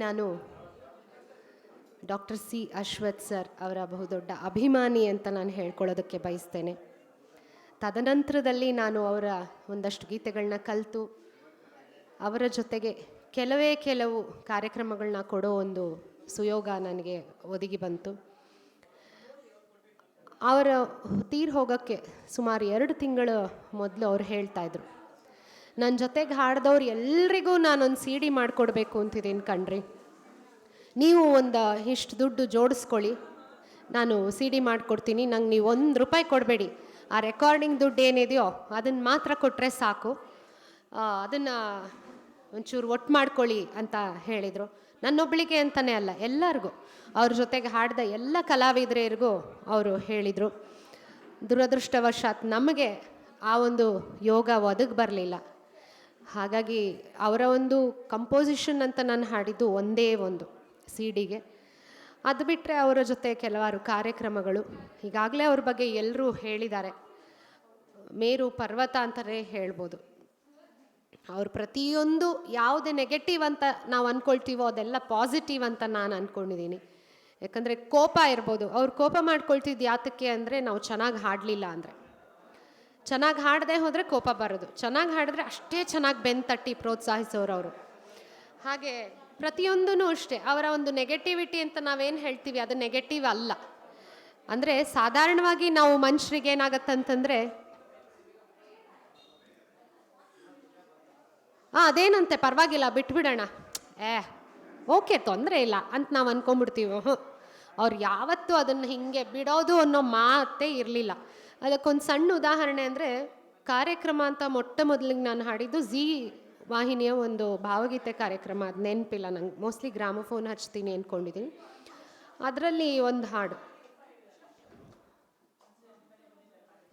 ನಾನು doctor C Ashwath sir ಅವರ ಬಹುದೊಡ್ಡ ಅಭಿಮಾನಿ ಅಂತ ನಾನು ಹೇಳ್ಕೊಳ್ಳೋದಕ್ಕೆ ಬಯಸ್ತೇನೆ. ತದನಂತರದಲ್ಲಿ ನಾನು ಅವರ ಒಂದಷ್ಟು ಗೀತೆಗಳನ್ನ ಕಲಿತು, ಅವರ ಜೊತೆಗೆ ಕೆಲವೇ ಕೆಲವು ಕಾರ್ಯಕ್ರಮಗಳನ್ನ ಕೊಡೋ ಒಂದು ಸುಯೋಗ ನನಗೆ ಒದಗಿ ಬಂತು. ಅವರ ತೀರ್ ಹೋಗೋಕ್ಕೆ ಸುಮಾರು ಎರಡು ತಿಂಗಳ ಮೊದಲು ಅವ್ರು ಹೇಳ್ತಾ ಇದ್ರು. ನನ್ನ ಜೊತೆಗೆ ಹಾಡ್ದವ್ರು ಎಲ್ರಿಗೂ ನಾನೊಂದು ಸಿ ಡಿ ಮಾಡಿಕೊಡ್ಬೇಕು ಅಂತಿದ್ದೀನಿ ಕಣ್ರಿ. ನೀವು ಒಂದು ಇಷ್ಟು ದುಡ್ಡು ಜೋಡಿಸ್ಕೊಳ್ಳಿ. ನಾನು ಸಿ ಡಿ ಮಾಡಿಕೊಡ್ತೀನಿ, ನಂಗೆ ನೀವು ಒಂದು ರೂಪಾಯಿ ಕೊಡಬೇಡಿ. ಆ ರೆಕಾರ್ಡಿಂಗ್ ದುಡ್ಡು ಏನಿದೆಯೋ ಅದನ್ನು ಮಾತ್ರ ಕೊಟ್ಟರೆ ಸಾಕು. ಅದನ್ನು ಒಂಚೂರು ಒಟ್ಟು ಮಾಡ್ಕೊಳ್ಳಿ ಅಂತ ಹೇಳಿದರು. ನನ್ನೊಬ್ಬಳಿಗೆ ಅಂತಲೇ ಅಲ್ಲ, ಎಲ್ಲರಿಗೂ. ಅವ್ರ ಜೊತೆಗೆ ಹಾಡಿದ ಎಲ್ಲ ಕಲಾವಿದರಿಗೂ ಅವರು ಹೇಳಿದರು. ದುರದೃಷ್ಟವಶಾತ್ ನಮಗೆ ಆ ಒಂದು ಯೋಗ ಒದಗಿ ಬರಲಿಲ್ಲ. ಹಾಗಾಗಿ ಅವರ ಒಂದು ಕಂಪೋಸಿಷನ್ ಅಂತ ನಾನು ಹಾಡಿದ್ದು ಒಂದೇ ಒಂದು ಸಿ ಡಿಗೆ ಅದು ಬಿಟ್ಟರೆ ಅವರ ಜೊತೆ ಕೆಲವಾರು ಕಾರ್ಯಕ್ರಮಗಳು. ಈಗಾಗಲೇ ಅವ್ರ ಬಗ್ಗೆ ಎಲ್ಲರೂ ಹೇಳಿದ್ದಾರೆ. ಮೇರು ಪರ್ವತ ಅಂತಲೇ ಹೇಳ್ಬೋದು. ಅವ್ರು ಪ್ರತಿಯೊಂದು ಯಾವುದೇ ನೆಗೆಟಿವ್ ಅಂತ ನಾವು ಅಂದ್ಕೊಳ್ತೀವೋ ಅದೆಲ್ಲ ಪಾಸಿಟಿವ್ ಅಂತ ನಾನು ಅಂದ್ಕೊಂಡಿದ್ದೀನಿ ಯಾಕಂದರೆ ಕೋಪ ಇರ್ಬೋದು. ಅವ್ರು ಕೋಪ ಮಾಡ್ಕೊಳ್ತಿದ್ದು ಯಾತಕ್ಕೆ ಅಂದರೆ ನಾವು ಚೆನ್ನಾಗಿ ಹಾಡಲಿಲ್ಲ ಅಂದರೆ. ಚೆನ್ನಾಗಿ ಹಾಡದೆ ಹೋದರೆ ಕೋಪ ಬರೋದು. ಚೆನ್ನಾಗಿ ಹಾಡಿದ್ರೆ ಅಷ್ಟೇ ಚೆನ್ನಾಗಿ ಬೆನ್ ತಟ್ಟಿ ಪ್ರೋತ್ಸಾಹಿಸೋರು ಅವರು. ಹಾಗೆ ಪ್ರತಿಯೊಂದೂ ಅಷ್ಟೇ, ಅವರ ಒಂದು ನೆಗೆಟಿವಿಟಿ ಅಂತ ನಾವೇನು ಹೇಳ್ತೀವಿ, ಅದು ನೆಗೆಟಿವ್ ಅಲ್ಲ. ಅಂದರೆ ಸಾಧಾರಣವಾಗಿ ನಾವು ಮನುಷ್ಯರಿಗೆ ಏನಾಗತ್ತಂತಂದರೆ ಹಾಂ ಅದೇನಂತೆ, ಪರವಾಗಿಲ್ಲ, ಬಿಟ್ಬಿಡೋಣ. ಏ, ಓಕೆ, ತೊಂದರೆ ಇಲ್ಲ, ಅಂತ ನಾವು ಅಂದ್ಕೊಂಬಿಡ್ತೀವಿ ಹ್ಞೂ ಅವ್ರು ಯಾವತ್ತೂ ಅದನ್ನು ಹಿಂಗೆ ಬಿಡೋದು ಅನ್ನೋ ಮಾತೇ ಇರಲಿಲ್ಲ. ಅದಕ್ಕೊಂದು ಸಣ್ಣ ಉದಾಹರಣೆ ಅಂದರೆ ಕಾರ್ಯಕ್ರಮ ಅಂತ ಮೊಟ್ಟ ಮೊದಲಿಗೆ ನಾನು ಹಾಡಿದ್ದು ಝೀ ವಾಹಿನಿಯ ಒಂದು ಭಾವಗೀತೆ ಕಾರ್ಯಕ್ರಮ. ಅದು ನೆನಪಿಲ್ಲ ನಂಗೆ. ಮೋಸ್ಟ್ಲಿ ಗ್ರಾಮಫೋನ್ ಹಚ್ತೀನಿ ಅಂದ್ಕೊಂಡಿದ್ದೀನಿ ಅದರಲ್ಲಿ ಒಂದು ಹಾಡು.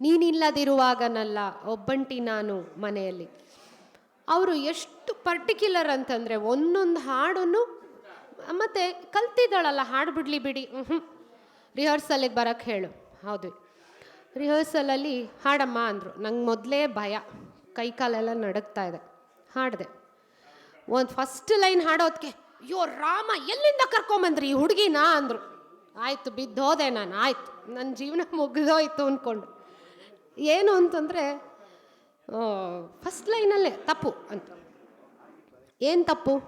ನೀನಿಲ್ಲದಿರುವಾಗನಲ್ಲ ಒಬ್ಬಂಟಿ ನಾನು ಮನೆಯಲ್ಲಿ. ಅವರು ಎಷ್ಟು ಪರ್ಟಿಕ್ಯುಲರ್ ಅಂತಂದರೆ ಒಂದೊಂದು ಹಾಡನ್ನು ಮತ್ತು ಕಲ್ತಿದ್ದಾಳಲ್ಲ ಹಾಡು ಬಿಡಲಿ ಬಿಡಿ ಹ್ಞೂ ರಿಹರ್ಸಲಿಗೆ ಬರೋಕ್ಕೆ ಹೇಳು. ಹೌದು. ರಿಹರ್ಸಲಲ್ಲಿ ಹಾಡಮ್ಮ ಅಂದರು. ನಂಗೆ ಮೊದಲೇ ಭಯ. ಕೈ ಕಾಲೆಲ್ಲ ನಡುಗ್ತಾ ಇದೆ. ಹಾಡಿದೆ. ಒಂದು ಫಸ್ಟ್ ಲೈನ್ ಹಾಡೋದಕ್ಕೆ ಅಯ್ಯೋ ರಾಮ, ಎಲ್ಲಿಂದ ಕರ್ಕೊಂಬಂದ್ರಿ ಈ ಹುಡುಗಿನ? ಅಂದರು. ಆಯಿತು, ಬಿದ್ದೋದೆ ನಾನು, ಆಯಿತು. ನನ್ನ ಜೀವನ ಮುಗಿದೋಯ್ತು ಅಂದ್ಕೊಂಡು ಏನು ಅಂತಂದರೆ ಫಸ್ಟ್ ಲೈನಲ್ಲೇ ತಪ್ಪು ಅಂತ. ಏನು ತಪ್ಪು?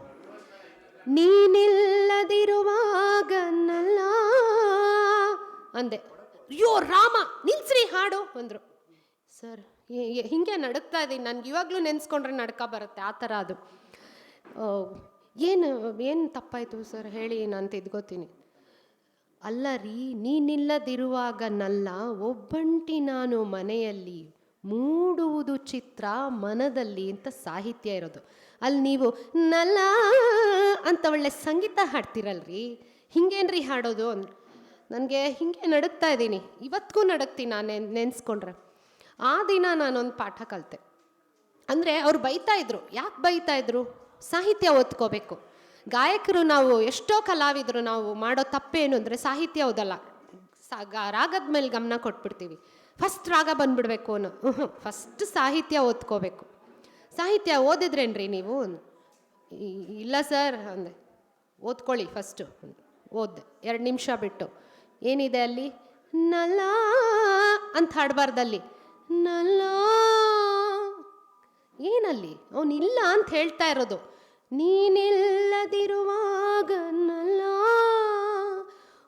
ನೀನಿಲ್ಲದಿರುವಾಗ ನಲ್ಲ ಅಂದೆ. ಅಯ್ಯೋ, ರಾಮ, ನಿಲ್ಸ್ರಿ ಹಾಡು ಅಂದರು. ಸರ್ ಹಿಂಗೆ ನಡಕ್ತಾ ಇದ್ದೀನಿ ನನಗೆ ಇವಾಗಲೂ ನೆನೆಸ್ಕೊಂಡ್ರೆ ನಡ್ಕ ಬರುತ್ತೆ, ಆ ಥರ ಅದು. ಏನು ಏನು ತಪ್ಪಾಯಿತು ಸರ್? ಹೇಳಿ, ನಾನು ತಿದ್ಕೋತೀನಿ. ಅಲ್ಲ ರೀ, ನೀನಿಲ್ಲದಿರುವಾಗ ನಲ್ಲ, ಒಬ್ಬಂಟಿ ನಾನು ಮನೆಯಲ್ಲಿ ಮೂಡುವುದು ಚಿತ್ರ ಮನದಲ್ಲಿ ಅಂತ ಸಾಹಿತ್ಯ ಇರೋದು. ಅಲ್ಲಿ ನೀವು ನಲ್ಲ ಅಂತ ಒಳ್ಳೆ ಸಂಗೀತ ಹಾಡ್ತಿರಲ್ರಿ? ಹಿಂಗೇನ್ರಿ ಹಾಡೋದು ನನಗೆ ಹಿಂಗೆ ನಡುಕ್ತಾ ಇದ್ದೀನಿ. ಇವತ್ತಿಗೂ ನಡಕ್ತೀನಿ ನಾನು ನೆನ್, ನೆನೆಸ್ಕೊಂಡ್ರೆ. ಆ ದಿನ ನಾನೊಂದು ಪಾಠ ಕಲಿತೆ. ಅಂದರೆ ಅವ್ರು ಬೈತಾ ಇದ್ರು. ಯಾಕೆ ಬೈತಾ ಇದ್ರು? ಸಾಹಿತ್ಯ ಓದ್ಕೋಬೇಕು. ಗಾಯಕರು ನಾವು ಎಷ್ಟೋ ಕಲಾವಿದರು ನಾವು ಮಾಡೋ ತಪ್ಪೇನು ಅಂದರೆ ಸಾಹಿತ್ಯ ಓದಲ್ಲ. ರಾಗದ ಮೇಲೆ ಗಮನ ಕೊಟ್ಬಿಡ್ತೀವಿ. ಫಸ್ಟ್ ರಾಗ ಬಂದ್ಬಿಡ್ಬೇಕು ಅನ್ನೋ ಫಸ್ಟ್ ಸಾಹಿತ್ಯ ಓದ್ಕೋಬೇಕು. ಸಾಹಿತ್ಯ ಓದಿದ್ರೇನ್ರಿ ನೀವು? ಇಲ್ಲ ಸರ್ ಅಂದೆ. ಓದ್ಕೊಳ್ಳಿ ಫಸ್ಟು. ಓದ್ದೆ. ಎರಡು ನಿಮಿಷ ಬಿಟ್ಟು. ಏನಿದೆ ಅಲ್ಲಿ? ನಲ್ಲ ಅಂತ ಹಾಡಬಾರ್ದಲ್ಲಿ. ನಲ್ಲ. ಏನಲ್ಲಿ? ಅವನಿಲ್ಲ ಅಂತ ಹೇಳ್ತಾ ಇರೋದು. ನೀನಿಲ್ಲದಿರುವಾಗ ನಲ್ಲ.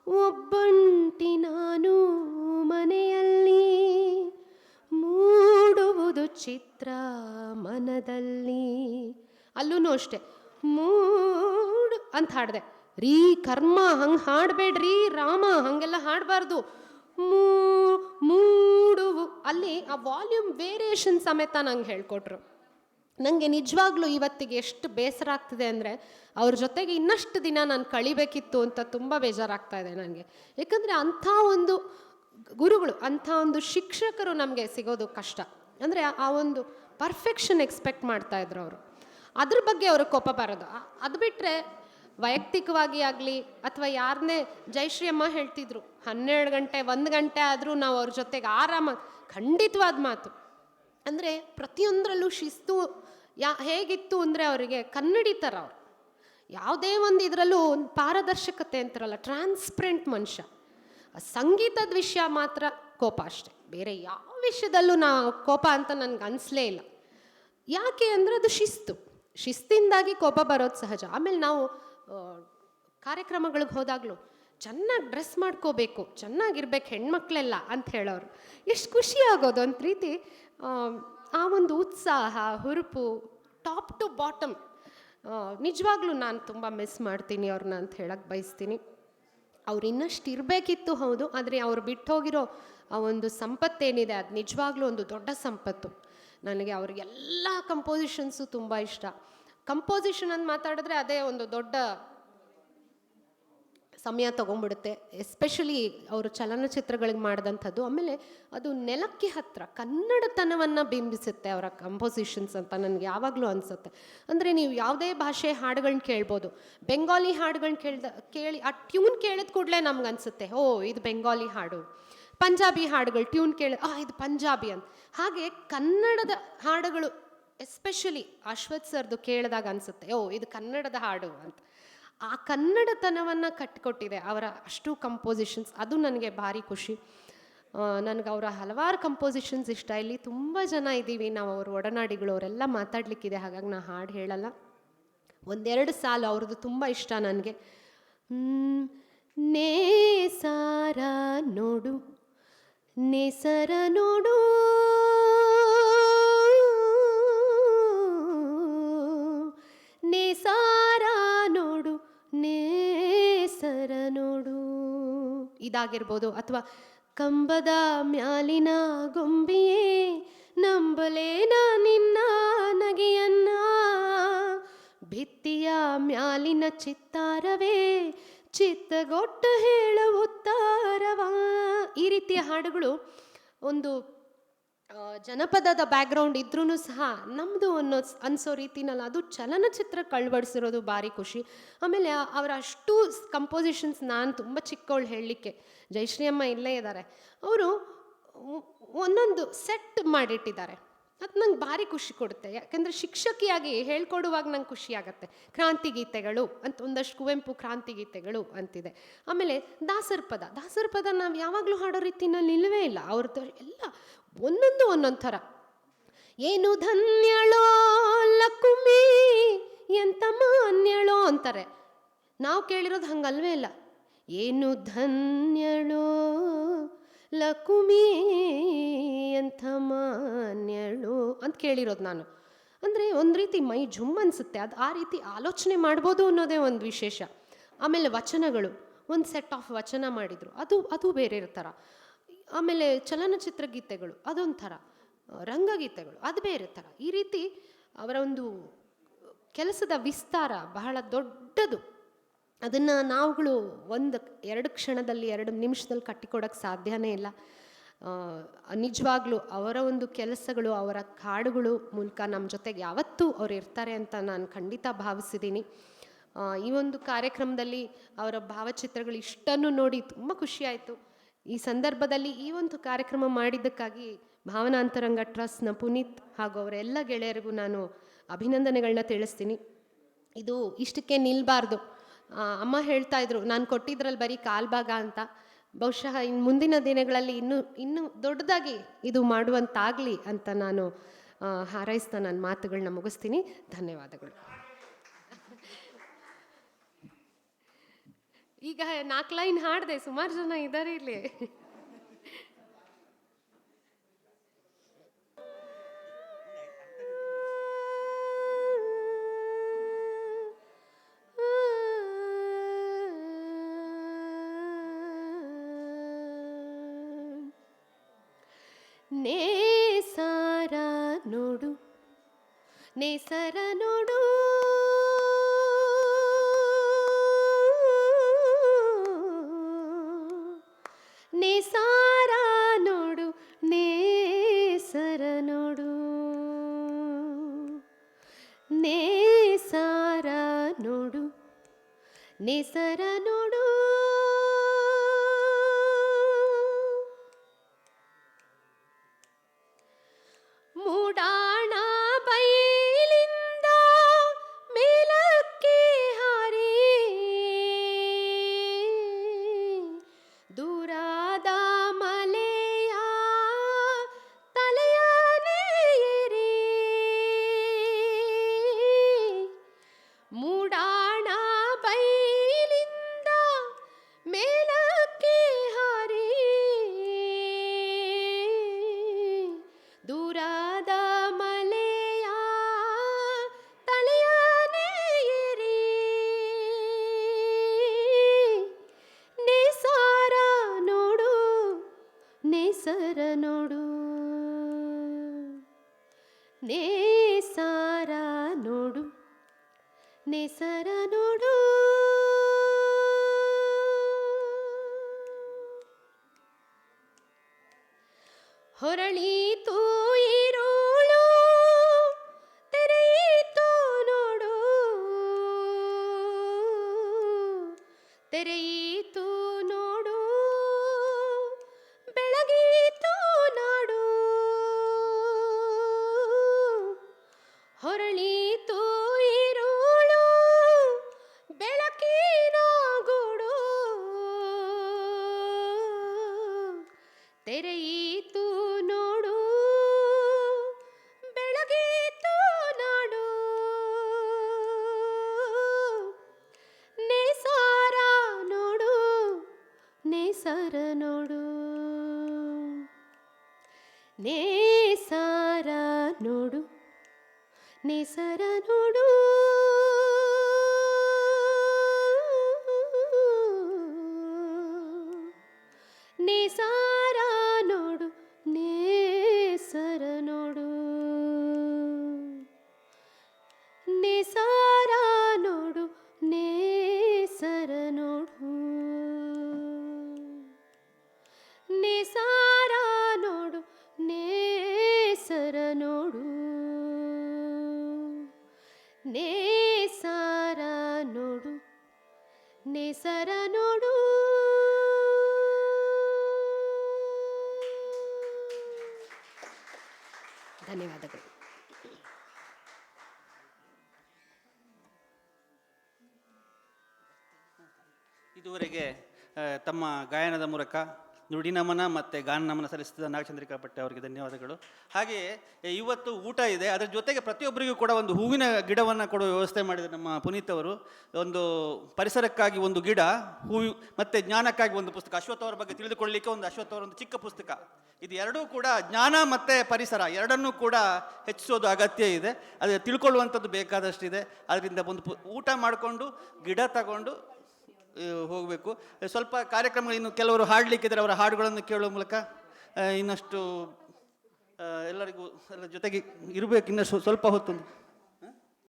ಒಬ್ಬಂಟಿ ನಾನು ಮನೆಯಲ್ಲಿ. ಮೂಡುವುದು ಚಿತ್ರ ಮನದಲ್ಲಿ. ಅಲ್ಲೂ ಅಷ್ಟೆ. ಮೂಡು ಅಂತ ಹಾಡಿದೆ. ರೀ ಕರ್ಮ ಹಂಗೆ ಹಾಡಬೇಡ್ರಿ, ರಾಮ ಹಂಗೆಲ್ಲ ಹಾಡಬಾರ್ದು. ಮೂ, ಮೂಡುವು. ಅಲ್ಲಿ ಆ ವಾಲ್ಯೂಮ್ ವೇರಿಯೇಷನ್ ಸಮೇತ ನಂಗೆ ಹೇಳ್ಕೊಟ್ರು. ನನಗೆ ನಿಜವಾಗ್ಲೂ ಇವತ್ತಿಗೆ ಎಷ್ಟು ಬೇಸರ ಆಗ್ತಿದೆ ಅಂದರೆ, ಅವ್ರ ಜೊತೆಗೆ ಇನ್ನಷ್ಟು ದಿನ ನಾನು ಕಳಿಬೇಕಿತ್ತು ಅಂತ ತುಂಬ ಬೇಜಾರಾಗ್ತಾ ಇದೆ ನನಗೆ ಯಾಕಂದರೆ ಅಂಥ ಒಂದು ಗುರುಗಳು, ಅಂಥ ಒಂದು ಶಿಕ್ಷಕರು ನಮಗೆ ಸಿಗೋದು ಕಷ್ಟ. ಅಂದರೆ ಆ ಒಂದು ಪರ್ಫೆಕ್ಷನ್ ಎಕ್ಸ್ಪೆಕ್ಟ್ ಮಾಡ್ತಾಯಿದ್ರು ಅವರು. ಅದ್ರ ಬಗ್ಗೆ ಅವ್ರಿಗೆ ಕೋಪ ಬರೋದು. ಅದು ಬಿಟ್ಟರೆ ವೈಯಕ್ತಿಕವಾಗಿ ಆಗಲಿ ಅಥವಾ ಯಾರನ್ನೇ ಜೈಶ್ರೀ ಅಮ್ಮ ಹೇಳ್ತಿದ್ರು, ಹನ್ನೆರಡು ಗಂಟೆ, ಒಂದು ಗಂಟೆ ಆದರೂ ನಾವು ಅವ್ರ ಜೊತೆಗೆ ಆರಾಮಾಗಿ ಖಂಡಿತವಾದ ಮಾತು. ಅಂದರೆ ಪ್ರತಿಯೊಂದರಲ್ಲೂ ಶಿಸ್ತು ಯಾ, ಹೇಗಿತ್ತು ಅಂದರೆ ಅವರಿಗೆ ಕನ್ನಡಿ ಥರ ಅವರು. ಯಾವುದೇ ಒಂದು ಇದರಲ್ಲೂ ಒಂದು ಪಾರದರ್ಶಕತೆ ಅಂತಾರಲ್ಲ, ಟ್ರಾನ್ಸ್ಪರೆಂಟ್ ಮನುಷ್ಯ. ಸಂಗೀತದ ವಿಷಯ ಮಾತ್ರ ಕೋಪ ಅಷ್ಟೆ. ಬೇರೆ ಯಾವ ವಿಷಯದಲ್ಲೂ ನಾ ಕೋಪ ಅಂತ ನನಗೆ ಅನಿಸ್ಲೇ ಇಲ್ಲ. ಯಾಕೆ ಅಂದರೆ ಅದು ಶಿಸ್ತು. ಶಿಸ್ತಿಂದಾಗಿ ಕೋಪ ಬರೋದು ಸಹಜ. ಆಮೇಲೆ ನಾವು ಕಾರ್ಯಕ್ರಮಗಳಿಗೆ ಹೋದಾಗಲೂ ಚೆನ್ನಾಗಿ ಡ್ರೆಸ್ ಮಾಡ್ಕೋಬೇಕು ಚೆನ್ನಾಗಿರ್ಬೇಕು ಹೆಣ್ಮಕ್ಳೆಲ್ಲ ಅಂತ ಹೇಳೋರು. ಎಷ್ಟು ಖುಷಿ ಆಗೋದು ಒಂದು ರೀತಿ ಆ, ಒಂದು ಉತ್ಸಾಹ ಹುರುಪು ಟಾಪ್ ಟು ಬಾಟಮ್ ನಿಜವಾಗ್ಲೂ ನಾನು ತುಂಬ ಮಿಸ್ ಮಾಡ್ತೀನಿ ಅವ್ರನ್ನ ಅಂತ ಹೇಳಕ್ಕೆ ಬಯಸ್ತೀನಿ. ಅವ್ರು ಇನ್ನಷ್ಟು ಇರಬೇಕಿತ್ತು ಹೌದು ಆದರೆ ಅವ್ರು ಬಿಟ್ಟು ಹೋಗಿರೋ ಆ ಒಂದು ಸಂಪತ್ತೇನಿದೆ ಅದು ನಿಜವಾಗ್ಲೂ ಒಂದು ದೊಡ್ಡ ಸಂಪತ್ತು. ನನಗೆ ಅವ್ರಿಗೆಲ್ಲ ಕಂಪೋಸಿಷನ್ಸು ತುಂಬ ಇಷ್ಟ. ಕಂಪೋಸಿಷನ್ ಅಂತ ಮಾತಾಡಿದ್ರೆ ಅದೇ ಒಂದು ದೊಡ್ಡ ಸಮಯ ತೊಗೊಂಡ್ಬಿಡುತ್ತೆ. ಎಸ್ಪೆಷಲಿ ಅವರು ಚಲನಚಿತ್ರಗಳಿಗೆ ಮಾಡಿದಂಥದ್ದು. ಆಮೇಲೆ ಅದು ನೆಲಕ್ಕೆ ಹತ್ರ ಕನ್ನಡತನವನ್ನು ಬಿಂಬಿಸುತ್ತೆ ಅವರ ಕಂಪೋಸಿಷನ್ಸ್ ಅಂತ ನನಗೆ ಯಾವಾಗಲೂ ಅನಿಸುತ್ತೆ. ಅಂದರೆ ನೀವು ಯಾವುದೇ ಭಾಷೆ ಹಾಡುಗಳನ್ನ ಕೇಳ್ಬೋದು. ಬೆಂಗಾಲಿ ಹಾಡುಗಳನ್ನ ಕೇಳ್ದ, ಕೇಳಿ, ಆ ಟ್ಯೂನ್ ಕೇಳಿದ ಕೂಡಲೇ ನಮ್ಗೆ ಅನಿಸುತ್ತೆ, ಓ, ಇದು ಬೆಂಗಾಲಿ ಹಾಡು. ಪಂಜಾಬಿ ಹಾಡುಗಳು ಟ್ಯೂನ್ ಕೇಳಿ, ಆ, ಇದು ಪಂಜಾಬಿ ಅಂತ. ಹಾಗೆ ಕನ್ನಡದ ಹಾಡುಗಳು ಎಸ್ಪೆಷಲಿ ಅಶ್ವಥ್ ಸರ್ದು ಕೇಳಿದಾಗ ಅನಿಸುತ್ತೆ, ಓ ಇದು ಕನ್ನಡದ ಹಾಡು ಅಂತ. ಆ ಕನ್ನಡತನವನ್ನು ಕಟ್ಟಿಕೊಟ್ಟಿದೆ ಅವರ ಅಷ್ಟು ಕಂಪೋಸಿಷನ್ಸ್ ಅದು ನನಗೆ ಭಾರಿ ಖುಷಿ. ನನಗೆ ಅವರ ಹಲವಾರು ಕಂಪೋಸಿಷನ್ಸ್ ಇಷ್ಟ, ಇಲ್ಲಿ ತುಂಬ ಜನ ಇದ್ದೀವಿ, ನಾವು ಅವ್ರ ಒಡನಾಡಿಗಳು, ಅವರೆಲ್ಲ ಮಾತಾಡಲಿಕ್ಕಿದೆ, ಹಾಗಾಗಿ ನಾ ಹಾಡು ಹೇಳಲ್ಲ. ಒಂದೆರಡು ಸಾಲು ಅವ್ರದ್ದು ತುಂಬ ಇಷ್ಟ ನನಗೆ. ನೇ ಸಾರ ನೋಡು ನೇಸರ ನೋಡು ಇದಾಗಿರ್ಬೋದು. ಅಥವಾ ಕಂಬದ ಮ್ಯಾಲಿನ ಗೊಂಬಿಯೇ ನಂಬಲೇನ ನಿನ್ನ ನಗೆಯನ್ನ. ಭಿತ್ತಿಯ ಮ್ಯಾಲಿನ ಚಿತ್ತಾರವೇ, ಚಿತ್ತಗೊಟ್ಟು ಹೇಳ ಉತ್ತಾರವ. ಈ ರೀತಿಯ ಹಾಡುಗಳು ಒಂದು ಜನಪದದ ಬ್ಯಾಕ್ಗ್ರೌಂಡ್ ಇದ್ರೂ ಸಹ ನಮ್ಮದು ಅನ್ನೋ ಅನಿಸೋ ರೀತಿನಲ್ಲ ಅದು ಚಲನಚಿತ್ರ ಕಳವಡಿಸಿರೋದು ಭಾರಿ ಖುಷಿ. ಆಮೇಲೆ ಅವರ ಅಷ್ಟು ಕಂಪೋಸಿಷನ್ಸ್ ನಾನು ತುಂಬ ಚಿಕ್ಕವಳು ಹೇಳಲಿಕ್ಕೆ ಜಯಶ್ರೀ ಅಮ್ಮ ಇಲ್ಲೇ ಇದ್ದಾರೆ. ಅವರು ಒಂದೊಂದು ಸೆಟ್ ಮಾಡಿಟ್ಟಿದ್ದಾರೆ. ಅದು ನಂಗೆ ಭಾರಿ ಖುಷಿ ಕೊಡುತ್ತೆ. ಯಾಕಂದರೆ ಶಿಕ್ಷಕಿಯಾಗಿ ಹೇಳ್ಕೊಡುವಾಗ ನಂಗೆ ಖುಷಿ ಆಗುತ್ತೆ. ಕ್ರಾಂತಿ ಗೀತೆಗಳು ಅಂತ ಒಂದಷ್ಟು ಕುವೆಂಪು ಕ್ರಾಂತಿ ಗೀತೆಗಳು ಅಂತಿದೆ. ಆಮೇಲೆ ದಾಸರ ಪದ ದಾಸರ ಪದ ನಾವು ಯಾವಾಗಲೂ ಹಾಡೋ ರೀತಿನಲ್ಲಿ ಇಲ್ಲವೇ ಇಲ್ಲ. ಅವ್ರದ್ದು ಎಲ್ಲ ಒಂದೊಂದು ಒಂದೊಂದು ಥರ. ಏನು ಧನ್ಯಳೋ ಲಕುಮಿ, ಎಂತ ಮಾನ್ಯಳೋ ಅಂತಾರೆ. ನಾವು ಕೇಳಿರೋದು ಹಂಗಲ್ವೇ ಇಲ್ಲ. ಏನು ಧನ್ಯಳೋ ಲಕುಮಿ ಎಂಥ ಮಾನ್ಯಳು ಅಂತ ಕೇಳಿರೋದು ನಾನು. ಅಂದರೆ ಒಂದು ರೀತಿ ಮೈ ಜುಮ್ ಅನಿಸುತ್ತೆ. ಅದು ಆ ರೀತಿ ಆಲೋಚನೆ ಮಾಡ್ಬೋದು ಅನ್ನೋದೇ ಒಂದು ವಿಶೇಷ. ಆಮೇಲೆ ವಚನಗಳು, ಒಂದು ಸೆಟ್ ಆಫ್ ವಚನ ಮಾಡಿದರು. ಅದು ಅದು ಬೇರೆ ಥರ. ಆಮೇಲೆ ಚಲನಚಿತ್ರ ಗೀತೆಗಳು, ಅದೊಂಥರ. ರಂಗಗೀತೆಗಳು, ಅದು ಬೇರೆ ಥರ. ಈ ರೀತಿ ಅವರ ಒಂದು ಕೆಲಸದ ವಿಸ್ತಾರ ಬಹಳ ದೊಡ್ಡದು. ಅದನ್ನು ನಾವುಗಳು ಒಂದು ಎರಡು ಕ್ಷಣದಲ್ಲಿ ಎರಡು ನಿಮಿಷದಲ್ಲಿ ಕಟ್ಟಿಕೊಡೋಕೆ ಸಾಧ್ಯವೇ ಇಲ್ಲ. ನಿಜವಾಗ್ಲೂ ಅವರ ಒಂದು ಕೆಲಸಗಳು ಅವರ ಕಾಡುಗಳು ಮೂಲಕ ನಮ್ಮ ಜೊತೆಗೆ ಯಾವತ್ತೂ ಅವ್ರು ಇರ್ತಾರೆ ಅಂತ ನಾನು ಖಂಡಿತ ಭಾವಿಸಿದ್ದೀನಿ ಈ ಒಂದು ಕಾರ್ಯಕ್ರಮದಲ್ಲಿ ಅವರ ಭಾವಚಿತ್ರಗಳು ಇಷ್ಟನ್ನು ನೋಡಿ ತುಂಬ ಖುಷಿಯಾಯಿತು ಈ ಸಂದರ್ಭದಲ್ಲಿ ಈ ಒಂದು ಕಾರ್ಯಕ್ರಮ ಮಾಡಿದ್ದಕ್ಕಾಗಿ ಭಾವನಾ ಅಂತರಂಗ ಟ್ರಸ್ಟ್ನ ಪುನೀತ್ ಹಾಗೂ ಅವರೆಲ್ಲ ಗೆಳೆಯರಿಗೂ ನಾನು ಅಭಿನಂದನೆಗಳನ್ನ ತಿಳಿಸ್ತೀನಿ. ಇದು ಇಷ್ಟಕ್ಕೆ ನಿಲ್ಬಾರ್ದು. ಆ, ಅಮ್ಮ ಹೇಳ್ತಾ ಇದ್ರು, ನಾನು ಕೊಟ್ಟಿದ್ರಲ್ಲಿ ಬರೀ ಕಾಲ್ಭಾಗ ಅಂತ. ಬಹುಶಃ ಇನ್ನು ಮುಂದಿನ ದಿನಗಳಲ್ಲಿ ಇನ್ನೂ ಇನ್ನೂ ದೊಡ್ಡದಾಗಿ ಇದು ಮಾಡುವಂತಾಗಲಿ ಅಂತ ನಾನು ಹಾರೈಸ್ತಾ ನನ್ನ ಮಾತುಗಳನ್ನ ಮುಗಿಸ್ತೀನಿ. ಧನ್ಯವಾದಗಳು. ಈಗ ನಾಲ್ಕು ಲೈನ್ ಹಾಡಿದೆ, ಸುಮಾರು ಜನ ಇದ್ದಾರೆ ಇಲ್ಲಿ. ನೇಸರ ನೇಸರ ನೋಡು. ನೇಸರ ನೋಡು. ನೇಸಾರ ನೋಡು. ನೇಸರ ನೋಡು. ಧನ್ಯವಾದಗಳು. ಇದುವರೆಗೆ ತಮ್ಮ ಗಾಯನದ ಮೂಲಕ ನುಡಿ ನಮನ ಮತ್ತು ಗಾನ ನಮನ ಸಲ್ಲಿಸಿದ ನಾಗಚಂದ್ರಿಕಾ ಪಟ್ಟೆ ಅವರಿಗೆ ಧನ್ಯವಾದಗಳು. ಹಾಗೆಯೇ ಇವತ್ತು ಊಟ ಇದೆ. ಅದರ ಜೊತೆಗೆ ಪ್ರತಿಯೊಬ್ಬರಿಗೂ ಕೂಡ ಒಂದು ಹೂವಿನ ಗಿಡವನ್ನು ಕೊಡುವ ವ್ಯವಸ್ಥೆ ಮಾಡಿದ ನಮ್ಮ ಪುನೀತ್ ಅವರು. ಒಂದು ಪರಿಸರಕ್ಕಾಗಿ ಒಂದು ಗಿಡ, ಹೂವು ಮತ್ತು ಜ್ಞಾನಕ್ಕಾಗಿ ಒಂದು ಪುಸ್ತಕ. ಅಶ್ವಥ್ ಅವರ ಬಗ್ಗೆ ತಿಳಿದುಕೊಳ್ಳಲಿಕ್ಕೆ ಒಂದು ಅಶ್ವಥ್ ಅವರ ಒಂದು ಚಿಕ್ಕ ಪುಸ್ತಕ. ಇದು ಎರಡೂ ಕೂಡ ಜ್ಞಾನ ಮತ್ತು ಪರಿಸರ ಎರಡನ್ನೂ ಕೂಡ ಹೆಚ್ಚಿಸೋದು ಅಗತ್ಯ ಇದೆ. ಅದು ತಿಳ್ಕೊಳ್ಳುವಂಥದ್ದು ಬೇಕಾದಷ್ಟಿದೆ. ಅದರಿಂದ ಒಂದು ಊಟ ಮಾಡಿಕೊಂಡು, ಗಿಡ ತಗೊಂಡು ಹೋಗಬೇಕು. ಸ್ವಲ್ಪ ಕಾರ್ಯಕ್ರಮಗಳು ಇನ್ನು ಕೆಲವರು ಹಾಡಲಿಕ್ಕಿದ್ದಾರೆ ಅವರ ಹಾಡುಗಳನ್ನು ಕೇಳುವ ಮೂಲಕ ಇನ್ನಷ್ಟು ಎಲ್ಲರಿಗೂ ಎಲ್ಲ ಜೊತೆಗೆ ಇರಬೇಕು. ಇನ್ನಷ್ಟು ಸ್ವಲ್ಪ ಹೊತ್ತು